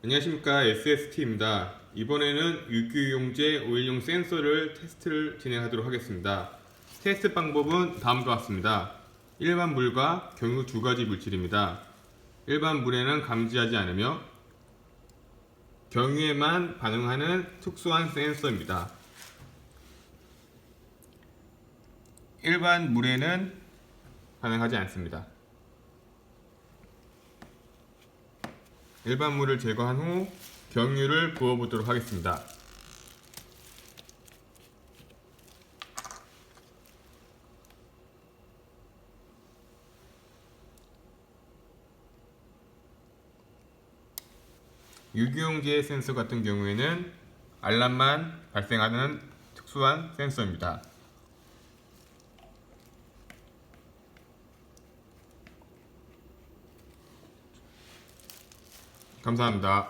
안녕하십니까 SST입니다. 이번에는 유기용제 오일용 센서를 테스트를 진행하도록 하겠습니다. 테스트 방법은 다음과 같습니다. 일반 물과 경유 두 가지 물질입니다. 일반 물에는 감지하지 않으며 경유에만 반응하는 특수한 센서입니다. 일반 물에는 반응하지 않습니다. 일반 물을 제거한 후 경유를 부어보도록 하겠습니다. 유기용제 센서 같은 경우에는 알람만 발생하는 특수한 센서입니다. 감사합니다.